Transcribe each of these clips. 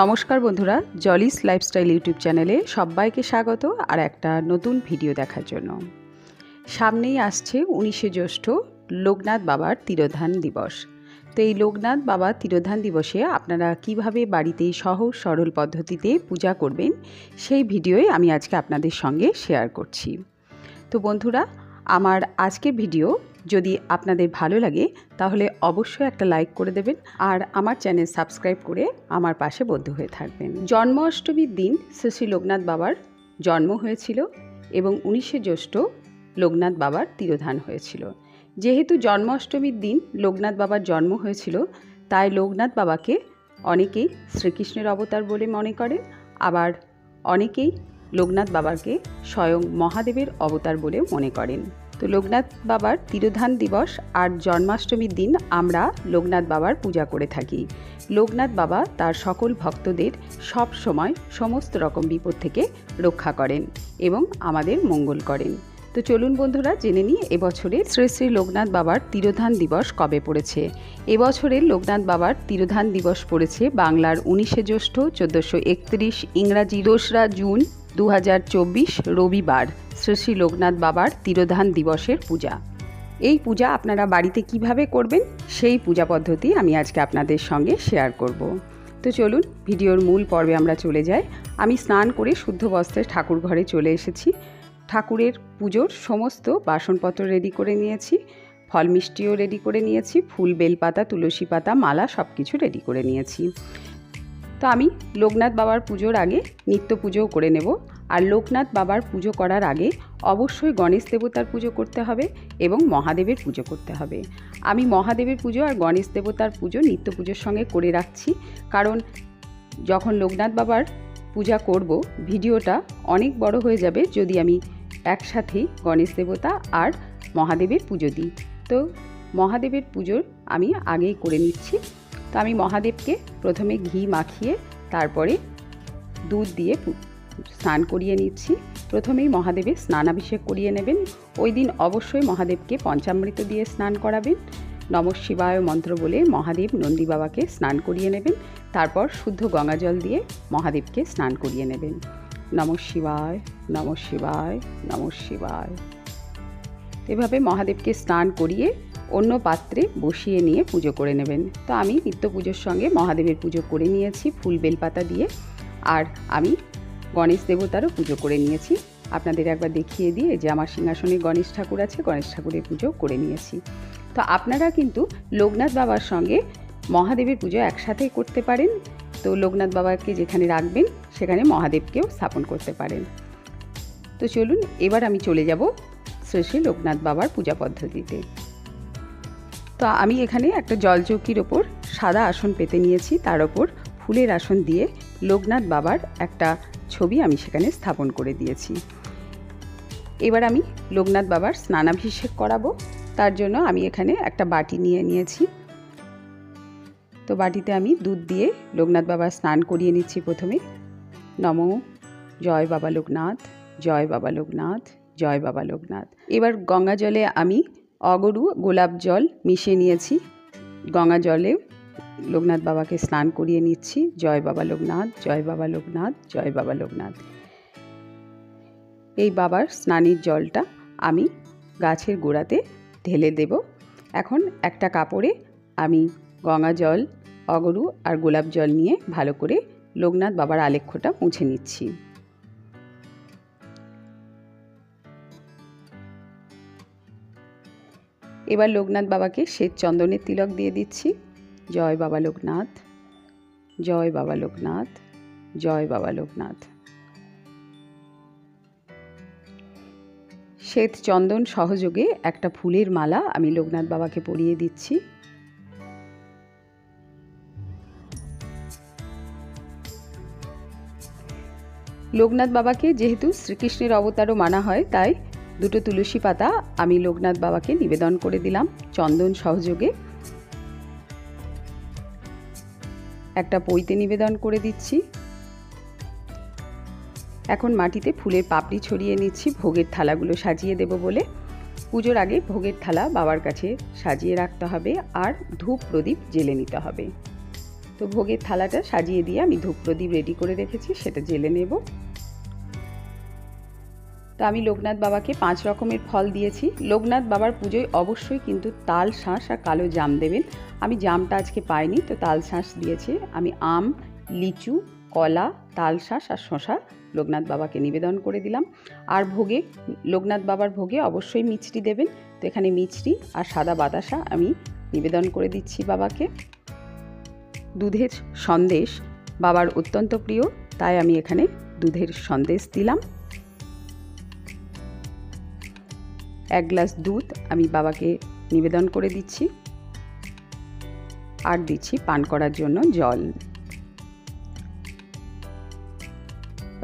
নমস্কার বন্ধুরা জলিস lifestyle YouTube চ্যানেলে সবাইকে স্বাগত আর একটা নতুন ভিডিও দেখার জন্য। সামনেই আসছে উনিশে জ্যৈষ্ঠ লোকনাথ বাবার তিরোধান দিবস। তো এই লোকনাথ বাবা তিরোধান দিবসে আপনারা কীভাবে বাড়িতে সহজ সরল পদ্ধতিতে পূজা করবেন, সেই ভিডিওই আমি আজকে আপনাদের সঙ্গে শেয়ার করছি। তো বন্ধুরা আমার আজকের ভিডিও যদি আপনাদের ভালো লাগে, তাহলে অবশ্যই একটা লাইক করে দেবেন আর আমার চ্যানেল সাবস্ক্রাইব করে আমার পাশে বদ্ধ হয়ে থাকবেন। জন্মাষ্টমীর দিন শ্রী শ্রী লোকনাথ বাবার জন্ম হয়েছিল এবং উনিশে জ্যৈষ্ঠ লোকনাথ বাবার তিরোধান হয়েছিল। যেহেতু জন্মাষ্টমীর দিন লোকনাথ বাবার জন্ম হয়েছিল, তাই লোকনাথ বাবাকে অনেকেই শ্রীকৃষ্ণের অবতার বলে মনে করেন আবার অনেকেই লোকনাথ বাবাকে স্বয়ং মহাদেবের অবতার বলে মনে করেন। তো লোকনাথ বাবার তিরোধান দিবস আর জন্মাষ্টমীর দিন আমরা লোকনাথ বাবার পূজা করে থাকি। লোকনাথ বাবা তার সকল ভক্তদের সব সময় সমস্ত রকম বিপদ থেকে রক্ষা করেন এবং আমাদের মঙ্গল করেন। তো চলুন বন্ধুরা, জেনে নিই এবছরের শ্রী শ্রী লোকনাথ বাবার তিরোধান দিবস কবে পড়েছে। এবছরের লোকনাথ বাবার তিরোধান দিবস পড়েছে বাংলার উনিশে জ্যৈষ্ঠ চোদ্দোশো একত্রিশ ইংরাজি দোসরা জুন দু হাজার চব্বিশ রবিবার শ্রী শ্রী লোকনাথ বাবার তিরোধান দিবসের পূজা। এই পূজা আপনারা বাড়িতে কীভাবে করবেন সেই পূজা পদ্ধতি আমি আজকে আপনাদের সঙ্গে শেয়ার করব। তো চলুন, ভিডিওর মূল পর্বে আমরা চলে যাই। আমি স্নান করে শুদ্ধ বস্ত্রে ঠাকুর ঘরে চলে এসেছি। ঠাকুরের পুজোর সমস্ত বাসনপত্র রেডি করে নিয়েছি ফল মিষ্টিও রেডি করে নিয়েছি, ফুল, বেলপাতা, তুলসী পাতা, মালা সব কিছু রেডি করে নিয়েছি। তো আমি লোকনাথ বাবার পুজোর আগে নিত্য পুজোও করে নেব। আর লোকনাথ বাবার পুজো করার আগে অবশ্যই গণেশ দেবতার পুজো করতে হবে এবং মহাদেবের পুজো করতে হবে। আমি মহাদেবের পুজো আর গণেশ দেবতার পুজো নিত্য পুজোর সঙ্গে করে রাখছি। কারণ যখন লোকনাথ বাবার পূজা করব, ভিডিওটা অনেক বড় হয়ে যাবে যদি আমি একসাথেই গণেশ দেবতা আর মহাদেবের পুজো দিই। তো মহাদেবের পুজোর আমি আগেই করে নিচ্ছি। তো আমি মহাদেবকে প্রথমে ঘি মাখিয়ে তারপরে দুধ দিয়ে স্নান করিয়ে নিচ্ছি। প্রথমেই মহাদেবের স্নানাভিষেক করিয়ে নেবেন। ওই দিন অবশ্যই মহাদেবকে পঞ্চামৃত দিয়ে স্নান করাবেন। নম শিবায় মন্ত্র বলে মহাদেব নন্দী বাবাকে স্নান করিয়ে নেবেন। তারপর শুদ্ধ গঙ্গা জল দিয়ে মহাদেবকে স্নান করিয়ে নেবেন। নম শিবায় নম শিবায় নম শিবায়। এভাবে মহাদেবকে স্নান করিয়ে অন্য পাত্রে বসিয়ে নিয়ে পুজো করে নেবেন। তো আমি নিত্য পুজোর সঙ্গে মহাদেবের পুজো করে নিয়েছি, ফুল বেলপাতা দিয়ে। আর আমি গণেশ দেবতারও পুজো করে নিয়েছি। আপনাদের একবার দেখিয়ে দিয়ে যে আমার সিংহাসনে গণেশ ঠাকুর আছে, গণেশ ঠাকুরের পুজো করে নিয়েছি। তো আপনারা কিন্তু লোকনাথ বাবার সঙ্গে মহাদেবের পুজো একসাথেই করতে পারেন। তো লোকনাথ বাবাকে যেখানে রাখবেন, সেখানে মহাদেবকেও স্থাপন করতে পারেন। তো চলুন, এবার আমি চলে যাব শ্রী শ্রী লোকনাথ বাবার পূজা পদ্ধতিতে। তো আমি এখানে একটা জলচৌকির ওপর সাদা আসন পেতে নিয়েছি। তার ওপর ফুলের আসন দিয়ে লোকনাথ বাবার একটা ছবি আমি সেখানে স্থাপন করে দিয়েছি। এবার আমি লোকনাথ বাবার স্নানাভিষেক করাবো। তার জন্য আমি এখানে একটা বাটি নিয়ে নিয়েছি। তো বাটিতে আমি দুধ দিয়ে লোকনাথ বাবার স্নান করিয়ে নিচ্ছি প্রথমে। নম, জয় বাবা লোকনাথ, জয় বাবা লোকনাথ, জয় বাবা লোকনাথ। এবার গঙ্গা জলে আমি অগরু, গোলাপ জল মিশিয়ে নিয়েছি। গঙ্গা জলে লোকনাথ বাবাকে স্নান করিয়ে নিচ্ছি। জয় বাবা লোকনাথ, জয় বাবা লোকনাথ, জয় বাবা লোকনাথ। এই বাবার স্নানের জলটা আমি গাছের গোড়াতে ঢেলে দেব। এখন একটা কাপড়ে আমি গঙ্গা জল, অগরু আর গোলাপ জল নিয়ে ভালো করে লোকনাথ বাবার আলেখ্যটা মুছে নিচ্ছি। এবার লোকনাথ বাবাকে শ্বেত চন্দনের তিলক দিয়ে দিচ্ছি। জয় বাবা লোকনাথ। জয় বাবা লোকনাথ। জয় বাবা লোকনাথ। শ্বেত চন্দন সহযোগে একটা ফুলের মালা আমি লোকনাথ বাবাকে পরিয়ে দিচ্ছি। লোকনাথ বাবাকে যেহেতু শ্রীকৃষ্ণের অবতারও মানা হয়, তাই দুটো তুলসী পাতা আমি লোকনাথ বাবাকে নিবেদন করে দিলাম চন্দন সহযোগে। একটা পইতে নিবেদন করে দিচ্ছি। এখন মাটিতে ফুলের পাপড়ি ছড়িয়ে নিচ্ছি, ভোগের থালাগুলো সাজিয়ে দেব বলে। পুজোর আগে ভোগের থালা বাবার কাছে সাজিয়ে রাখতে হবে আর ধূপ প্রদীপ জেলে নিতে হবে। তো ভোগের থালাটা সাজিয়ে দিয়ে আমি ধূপ প্রদীপ রেডি করে রেখেছি, সেটা জেলে নেব। তো আমি লোকনাথ বাবাকে পাঁচ রকমের ফল দিয়েছি। লোকনাথ বাবার পুজোয় অবশ্যই কিন্তু তাল শাঁস আর কালো জাম দেবেন। আমি জামটা আজকে পাইনি, তো তাল শাঁস দিয়েছি। আমি আম, লিচু, কলা, তাল শাঁস আর শশা লোকনাথ বাবাকে নিবেদন করে দিলাম। আর ভোগে, লোকনাথ বাবার ভোগে অবশ্যই মিষ্টি দেবেন। তো এখানে মিষ্টি আর সাদা বাতাসা আমি নিবেদন করে দিচ্ছি বাবাকে। দুধের সন্দেশ বাবার অত্যন্ত প্রিয়, তাই আমি এখানে দুধের সন্দেশ দিলাম। এক গ্লাস দুধ আমি বাবাকে নিবেদন করে দিচ্ছি। আর দিচ্ছি পান করার জন্য জল।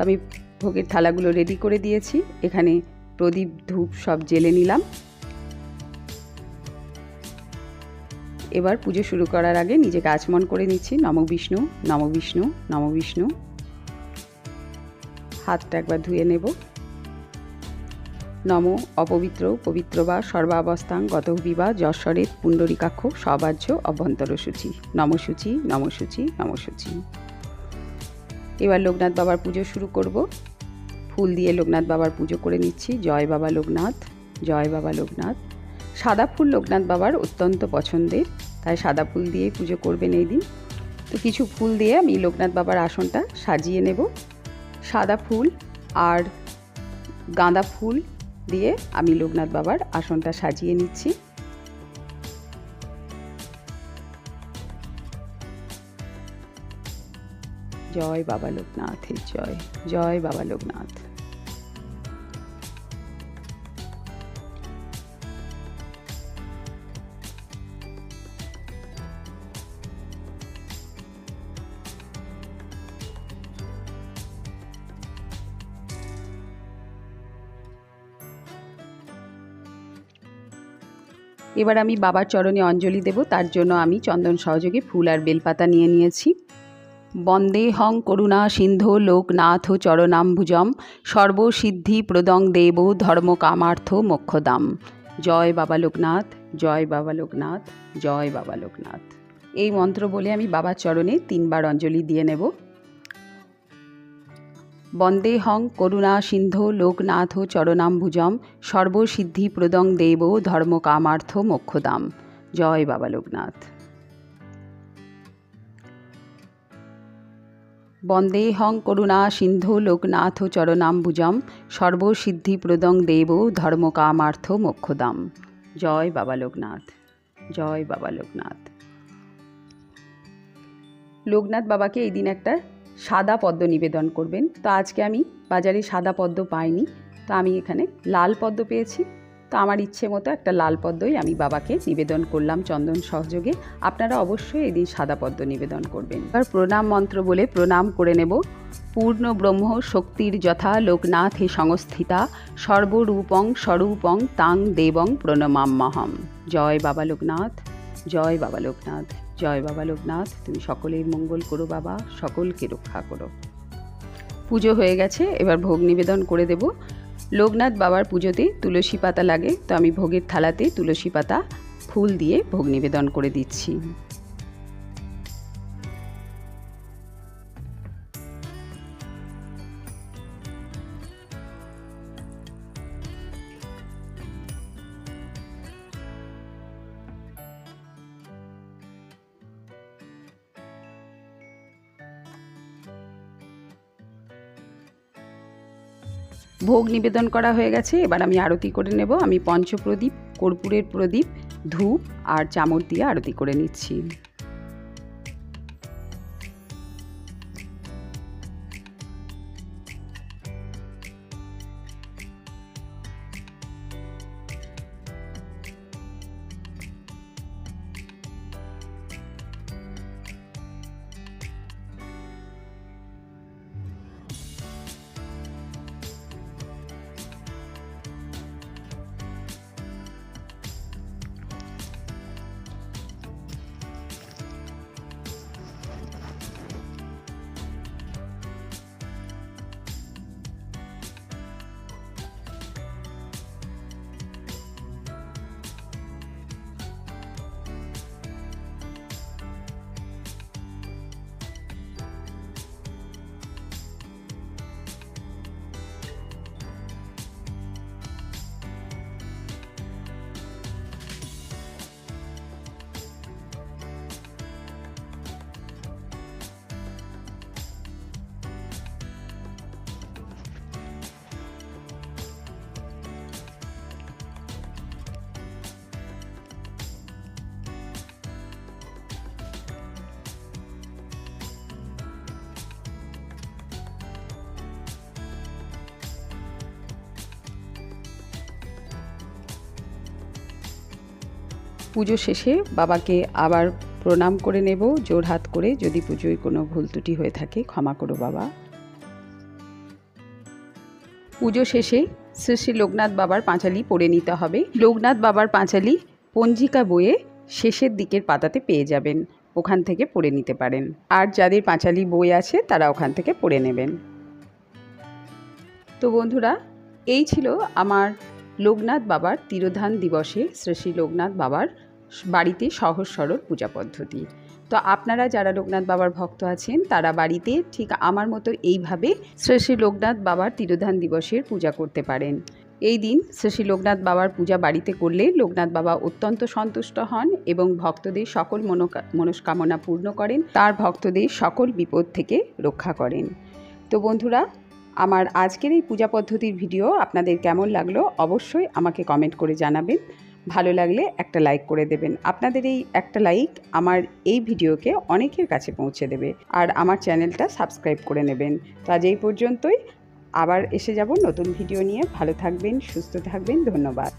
আমি ভোগের থালাগুলো রেডি করে দিয়েছি। এখানে প্রদীপ, ধূপ সব জেলে নিলাম। এবার পুজো শুরু করার আগে নিজেকে আচমন করে নিচ্ছি। নম বিষ্ণু নম বিষ্ণু নম বিষ্ণু। হাতটা একবার ধুয়ে নেব। নম অপবিত্র, পবিত্র বা সর্বাবস্থাং গত বিবা যশ্বরের পুণ্ডরিকাক্ষ সবাহ্য অভ্যন্তর সূচি নমসূচি নমসূচি নমসূচি। এবার লোকনাথ বাবার পুজো শুরু করব। ফুল দিয়ে লোকনাথ বাবার পুজো করে নিচ্ছি। জয় বাবা লোকনাথ, জয় বাবা লোকনাথ। সাদা ফুল লোকনাথ বাবার অত্যন্ত পছন্দের, তাই সাদা ফুল দিয়েই পুজো করবেন এই দিন। তো কিছু ফুল দিয়ে আমি লোকনাথ বাবার আসনটা সাজিয়ে নেব। সাদা ফুল আর গাঁদা ফুল দিয়ে আমি লোকনাথ বাবার আসনটা সাজিয়ে নিচ্ছি। জয় বাবা লোকনাথের জয় জয় বাবা লোকনাথ। এবার আমি বাবার চরণে অঞ্জলি দেব, তার জন্য আমি চন্দন সহযোগে ফুল আর বেলপাতা নিয়ে নিয়েছি। বন্দে হং করুণা সিন্ধু লোকনাথ চরণাম্বুজম, সর্বসিদ্ধি প্রদং দেব ধর্ম কামার্থ মোক্ষদাম। জয় বাবা লোকনাথ, জয় বাবা লোকনাথ, জয় বাবা লোকনাথ। এই মন্ত্র বলে আমি বাবার চরণে তিনবার অঞ্জলি দিয়ে নেব। বন্দে হং করুণা সিন্ধু লোকনাথ চরণাম্বুজম সর্বসিদ্ধি প্রদং দেব ধর্ম কামার্থ মোক্ষদাম। জয় বাবা লোকনাথ। বন্দে হং করুণা সিন্ধু লোকনাথ চরণাম্বুজম সর্বসিদ্ধি প্রদং দেব ধর্ম কামার্থ মোক্ষদাম। জয় বাবা লোকনাথ। জয় বাবা লোকনাথ। লোকনাথ বাবাকে এই দিন একটা সাদা পদ্ম নিবেদন করবেন। তো আজকে আমি বাজারে সাদা পদ্ম পাইনি। তো আমি এখানে লাল পদ্ম পেয়েছি। তো আমার ইচ্ছে মতো একটা লাল পদ্মই আমি বাবাকে নিবেদন করলাম চন্দন সহযোগে। আপনারা অবশ্যই এদিন সাদা পদ্ম নিবেদন করবেন। এবার প্রণাম মন্ত্র বলে প্রণাম করে নেব। পূর্ণ ব্রহ্ম শক্তির যথা লোকনাথ হে সংস্থিতা। সর্বরূপং স্বরূপং তাং দেবং প্রণমাম্যহম জয় বাবা লোকনাথ, জয় বাবা লোকনাথ। জয় বাবা লোকনাথ, তুমি সকলের মঙ্গল করো বাবা, সকলকে রক্ষা করো। পুজো হয়ে গেছে, এবার ভোগ নিবেদন করে দেব। লোকনাথ বাবার পুজোতে তুলসী পাতা লাগে, তো আমি ভোগের থালাতে তুলসী পাতা, ফুল দিয়ে ভোগ নিবেদন করে দিচ্ছি। ভোগ নিবেদন করা হয়ে গেছে। এবার আমি আরতি করে নেব। আমি পঞ্চপ্রদীপ, কর্পূরের প্রদীপ, ধূপ আর চামড় দিয়ে আরতি করে নিচ্ছি। পুজো শেষে বাবাকে আবার প্রণাম করে নেব, জোর হাত করে, যদি পুজোয় কোনো ভুল ত্রুটি হয়ে থাকে ক্ষমা করো বাবা। পুজো শেষে শ্রী শ্রী লোকনাথ বাবার পাঁচালি পড়ে নিতে হবে। লোকনাথ বাবার পাঁচালি পঞ্জিকা বইয়ে শেষের দিকের পাতাতে পেয়ে যাবেন, ওখান থেকে পড়ে নিতে পারেন। আর যাদের পাঁচালি বই আছে, তারা ওখান থেকে পড়ে নেবেন। তো বন্ধুরা, এই ছিল আমার লোকনাথ বাবার তিরোধান দিবসে শ্রী শ্রী লোকনাথ বাবার বাড়িতে সহজ সরল পূজা পদ্ধতি। তো আপনারা যারা লোকনাথ বাবার ভক্ত আছেন, তারা বাড়িতে ঠিক আমার মতো এইভাবে শ্রী শ্রী লোকনাথ বাবার তিরোধান দিবসের পূজা করতে পারেন। এই দিন শ্রী শ্রী লোকনাথ বাবার পূজা বাড়িতে করলে লোকনাথ বাবা অত্যন্ত সন্তুষ্ট হন এবং ভক্তদের সকল মনস্কামনা পূর্ণ করেন, তার ভক্তদের সকল বিপদ থেকে রক্ষা করেন। তো বন্ধুরা, আমার আজকের এই পূজা পদ্ধতির ভিডিও আপনাদের কেমন লাগল অবশ্যই আমাকে কমেন্ট করে জানাবেন। ভালো লাগলে একটা লাইক করে দেবেন। আপনাদের এই একটা লাইক আমার এই ভিডিওকে অনেকের কাছে পৌঁছে দেবে আর আমার চ্যানেলটা সাবস্ক্রাইব করে নেবেন। তো আজ এই পর্যন্তই। আবার এসে যাব নতুন ভিডিও নিয়ে। ভালো থাকবেন, সুস্থ থাকবেন। ধন্যবাদ।